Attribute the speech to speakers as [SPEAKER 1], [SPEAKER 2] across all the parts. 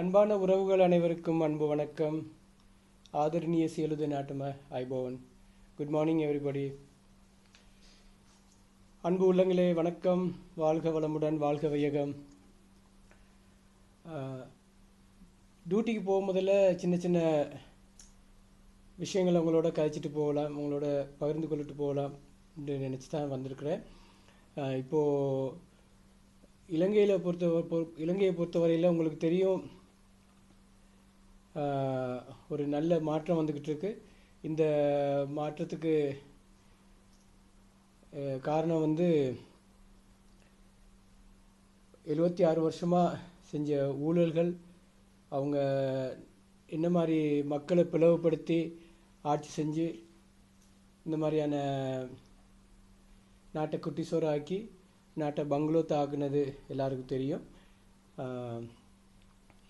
[SPEAKER 1] அன்பான உறவுகள் அனைவருக்கும் அன்பு வணக்கம். ஆதரணிய சியலுது நாட்டும ஐபோவன். குட் மார்னிங் எவ்ரிபடி அன்பு உள்ளங்களே வணக்கம். வாழ்க வளமுடன் வாழ்க வையகம். டியூட்டிக்கு போகும் முதல்ல சின்ன சின்ன விஷயங்களை உங்களோட கழிச்சிட்டு போகலாம் உங்களோட பகிர்ந்து கொள்ளிட்டு போகலாம் நினச்சி தான் வந்திருக்கிறேன். இப்போது இலங்கையில் பொறுத்த இலங்கையை பொறுத்தவரையில் உங்களுக்கு தெரியும் ஒரு நல்ல மாற்றம் வந்துக்கிட்டு இருக்கு. இந்த மாற்றத்துக்கு காரணம் வந்து எழுபத்தி ஆறு வருஷமாக செஞ்ச ஊழல்கள் அவங்க என்ன மாதிரி மக்களை பிளவுபடுத்தி ஆட்சி செஞ்சு இந்த மாதிரியான நாட்டை குட்டி சோறாக்கி நாட்டை பங்களோத்து ஆக்குனது எல்லாருக்கும் தெரியும்.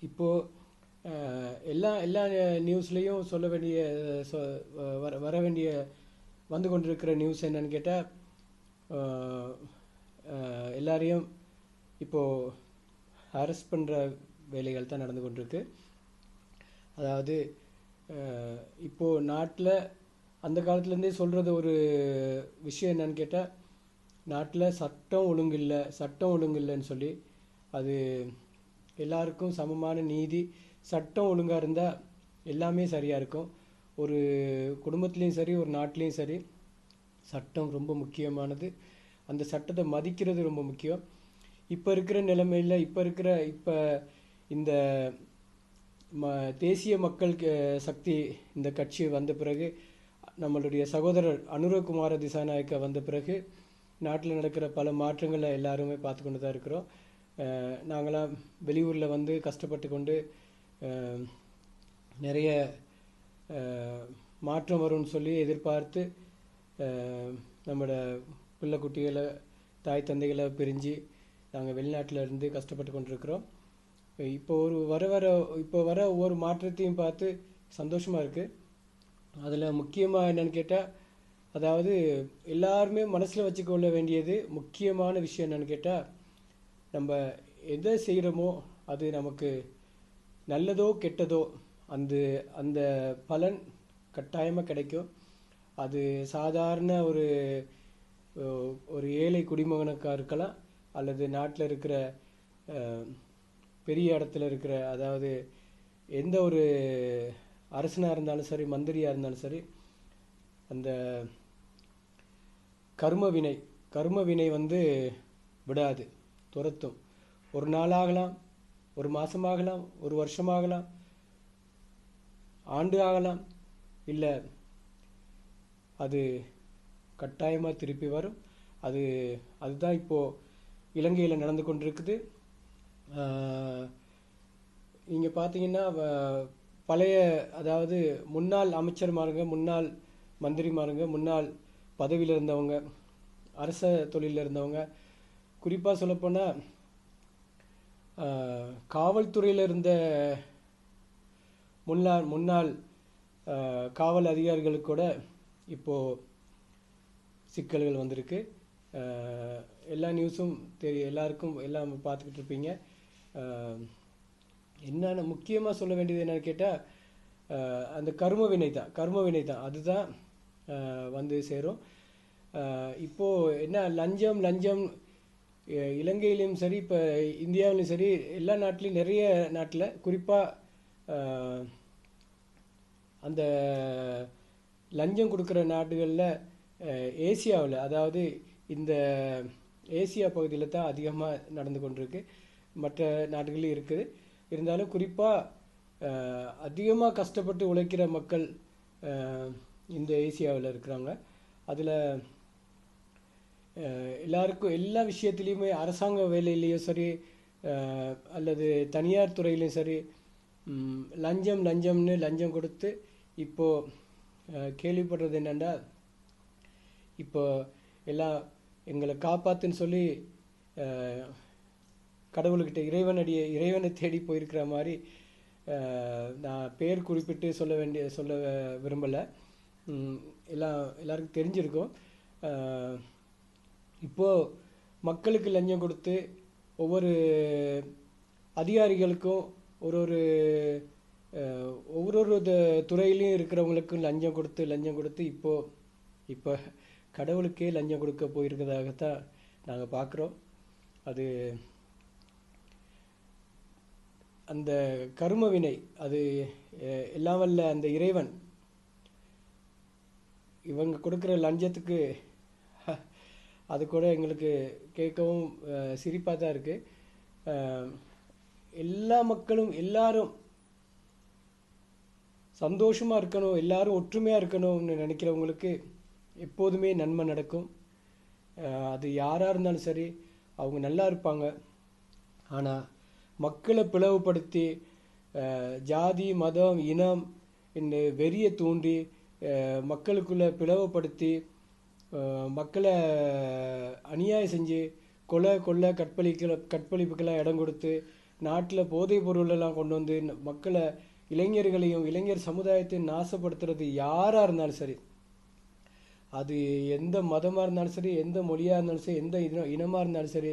[SPEAKER 1] இப்போது எல்லா எல்லா நியூஸ்லேயும் சொல்ல வேண்டிய சொ- வர வர வேண்டிய வந்து கொண்டிருக்கிற நியூஸ் என்னன்னு கேட்டால் எல்லாரையும் இப்போது அரெஸ்ட் பண்ணுற வேலைகள் தான் நடந்து கொண்டிருக்கு. அதாவது இப்போது நாட்டில் அந்த காலத்துலேருந்தே சொல்கிறது ஒரு விஷயம் என்னன்னு கேட்டால் நாட்டில் சட்டம் ஒழுங்கு இல்லை சட்டம் ஒழுங்கு இல்லைன்னு சொல்லி அது எல்லாருக்கும் சமமான நீதி சட்டம் ஒழுங்காக இருந்தால் எல்லாமே சரியாக இருக்கும். ஒரு குடும்பத்துலேயும் சரி ஒரு நாட்டிலையும் சரி சட்டம் ரொம்ப முக்கியமானது. அந்த சட்டத்தை மதிக்கிறது ரொம்ப முக்கியம். இப்போ இருக்கிற நிலைமையில் இப்போ இருக்கிற இப்போ இந்த ம தேசிய மக்கள் சக்தி இந்த கட்சி வந்த பிறகு நம்மளுடைய சகோதரர் அனுரகுமார திசாநாயக்க வந்த பிறகு நாட்டில் நடக்கிற பல மாற்றங்களை எல்லாருமே பார்த்து கொண்டு தான் இருக்கிறோம். நாங்களாம் வெளியூரில் வந்து கஷ்டப்பட்டு கொண்டு நிறைய மாற்றம் வரும்னு சொல்லி எதிர்பார்த்து நம்மளோட பிள்ளை குட்டிகளை தாய் தந்தைகளை பிரிஞ்சு நாங்கள் வெளிநாட்டில் இருந்து கஷ்டப்பட்டு கொண்டிருக்கிறோம். இப்போ ஒரு வர வர இப்போ வர ஒவ்வொரு மாற்றத்தையும் பார்த்து சந்தோஷமாக இருக்குது அதில் முக்கியமாக என்னென்னு கேட்டால் அதாவது எல்லாருமே மனசில் வச்சுக்கொள்ள வேண்டியது முக்கியமான விஷயம் என்னென்னு கேட்டால் நம்ம எதை செய்கிறோமோ அது நமக்கு நல்லதோ கெட்டதோ அந்த அந்த பலன் கட்டாயமாக கிடைக்கும். அது சாதாரண ஒரு ஒரு ஏழை குடிமகனுக்காக இருக்கலாம் அல்லது நாட்டில் இருக்கிற பெரிய இடத்துல இருக்கிற அதாவது எந்த ஒரு அரசனாக இருந்தாலும் சரி மந்திரியாக இருந்தாலும் சரி அந்த கர்ம வினை கர்ம வினை வந்து விடாது துரத்தும். ஒரு நாள் ஆகலாம் ஒரு மாதமாகலாம் ஒரு வருஷமாகலாம் ஆண்டு ஆகலாம் இல்லை அது கட்டாயமாக திருப்பி வரும். அது அதுதான் இப்போது இலங்கையில் நடந்து கொண்டிருக்குது. நீங்கள் பார்த்தீங்கன்னா வ- பழைய அதாவது முன்னாள் அமைச்சர்மாருங்க முன்னாள் மந்திரிமாருங்க முன்னாள் பதவியில் இருந்தவங்க அரச தொழிலில் இருந்தவங்க குறிப்பாக சொல்லப்போனால் காவல்துறையில் இருந்த முன்னாள் முன்னாள் காவல் அதிகாரிகளுக்கு கூட இப்போது சிக்கல்கள் வந்திருக்கு. எல்லா நியூஸும் தெரிய எல்லாருக்கும் எல்லாம் பார்த்துக்கிட்டு இருப்பீங்க. என்னென்ன முக்கியமாக சொல்ல வேண்டியது என்னென்னு கேட்டால் அந்த கர்ம வினை தான் கர்ம வினை தான். அதுதான் வந்து சேரும். இப்போது என்ன லஞ்சம் லஞ்சம் இலங்கையிலையும் சரி இப்போ இந்தியாவிலையும் சரி எல்லா நாட்டிலையும் நிறைய நாட்டில் குறிப்பாக அந்த லஞ்சம் கொடுக்குற நாடுகளில் ஏசியாவில் அதாவது இந்த ஏசியா பகுதியில் தான் அதிகமாக நடந்து கொண்டிருக்கு. மற்ற நாடுகளில் இருக்குது. இருந்தாலும் குறிப்பாக அதிகமாக கஷ்டப்பட்டு உழைக்கிற மக்கள் இந்த ஏசியாவில் இருக்கிறாங்க. அதில் எல்லாருக்கும் எல்லா விஷயத்துலேயுமே அரசாங்க வேலையிலையும் சரி அல்லது தனியார் துறையிலையும் சரி லஞ்சம் லஞ்சம்னு லஞ்சம் கொடுத்து இப்போது கேள்விப்படுறது என்னென்னா இப்போ எல்லாம் எங்களை காப்பாத்துன்னு சொல்லி கடவுள்கிட்ட இறைவனடிய இறைவனை தேடி போயிருக்கிற மாதிரி நான் பேர் குறிப்பிட்டு சொல்ல வேண்டிய சொல்ல விரும்பலை. எல்லாம் எல்லாருக்கும் தெரிஞ்சிருக்கும். இப்போது மக்களுக்கு லஞ்சம் கொடுத்து ஒவ்வொரு அதிகாரிகளுக்கும் ஒரு ஒரு ஒவ்வொரு ஒரு த துறையிலையும் இருக்கிறவங்களுக்கும் லஞ்சம் கொடுத்து லஞ்சம் கொடுத்து இப்போது இப்போ கடவுளுக்கே லஞ்சம் கொடுக்க போயிருக்கிறதாகத்தான் நாங்கள் பார்க்குறோம் அது அந்த கருமவினை அது எல்லாம் வல்ல அந்த இறைவன் இவங்க கொடுக்குற லஞ்சத்துக்கு அது கூட எங்களுக்கு கேட்கவும் சிரிப்பாக தான் இருக்குது எல்லா மக்களும் எல்லாரும் சந்தோஷமாக இருக்கணும் எல்லாரும் ஒற்றுமையாக இருக்கணும்னு நினைக்கிறவங்களுக்கு எப்போதுமே நன்மை நடக்கும். அது யாராக இருந்தாலும் சரி அவங்க நல்லா இருப்பாங்க. ஆனால் மக்களை பிளவுபடுத்தி ஜாதி மதம் இனம் இந்த வெறியை தூண்டி மக்களுக்குள்ளே பிளவுபடுத்தி மக்களை அநியாயம் செஞ்சு கொலை கொள்ளை கற்பழிக்கல கற்பழிப்புக்கெல்லாம் இடம் கொடுத்து நாட்டில் போதைப் பொருளெல்லாம் கொண்டு வந்து மக்களை இளைஞர்களையும் இளைஞர் சமுதாயத்தையும் நாசப்படுத்துறது யாராக இருந்தாலும் சரி அது எந்த மதமாக இருந்தாலும் சரி எந்த மொழியாக இருந்தாலும் சரி எந்த இன இனமாக இருந்தாலும் சரி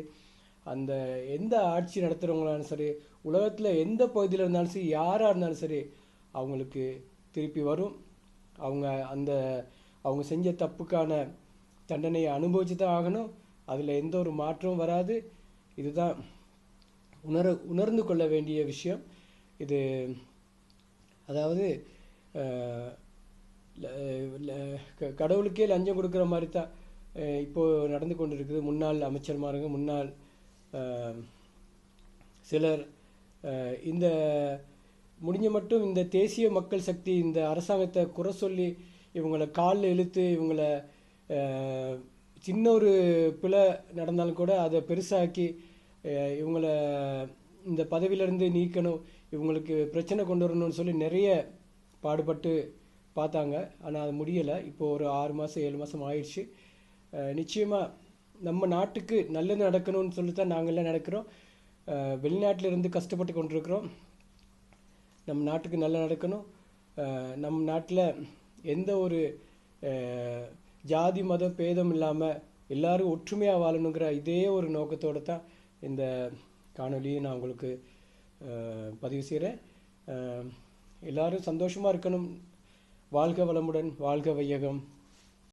[SPEAKER 1] அந்த எந்த ஆட்சி நடத்துகிறவங்களாலும் சரி உலகத்தில் எந்த பகுதியில் இருந்தாலும் சரி யாராக இருந்தாலும் சரி அவங்களுக்கு திருப்பி வரும். அவங்க அந்த அவங்க செஞ்ச தப்புக்கான தண்டனையை அனுபவிச்சு தான் ஆகணும். அதில் எந்த ஒரு மாற்றமும் வராது. இதுதான் உணர உணர்ந்து கொள்ள வேண்டிய விஷயம். இது அதாவது க- கடவுளுக்கே லஞ்சம் கொடுக்குற மாதிரி தான் இப்போது நடந்து கொண்டு இருக்குது முன்னாள் அமைச்சர்மாருங்க முன்னாள் சிலர் இந்த முடிஞ்ச மட்டும் இந்த தேசிய மக்கள் சக்தி இந்த அரசாங்கத்தை குறை சொல்லி இவங்களை காலில் இழுத்து இவங்களை சின்ன ஒரு பிழை நடந்தாலும் கூட அதை பெருசாக்கி இவங்களை இந்த பதவியிலேருந்து நீக்கணும் இவங்களுக்கு பிரச்சனை கொண்டு வரணும்னு சொல்லி நிறைய பாடுபட்டு பார்த்தாங்க. ஆனால் அது முடியலை. இப்போ ஒரு ஆறு மாதம் ஏழு மாதம் ஆயிடுச்சு. நிச்சயமாக நம்ம நாட்டுக்கு நல்லது நடக்கணும்னு சொல்லி தான் நாங்கள்லாம் நடக்கிறோம். வெளிநாட்டிலிருந்து இருந்து கஷ்டப்பட்டு கொண்டிருக்கிறோம். நம்ம நாட்டுக்கு நல்லா நடக்கணும். நம் நாட்டில் எந்த ஒரு ஜாதி மத பேதம் இல்லாமல் எல்லாரும் ஒற்றுமையாக வாழணுங்கிற இதே ஒரு நோக்கத்தோடு தான் இந்த காணொலியை நான் உங்களுக்கு பதிவு செய்கிறேன் எல்லாரும் சந்தோஷமாக இருக்கணும். வாழ்க வளமுடன் வாழ்க வையகம்.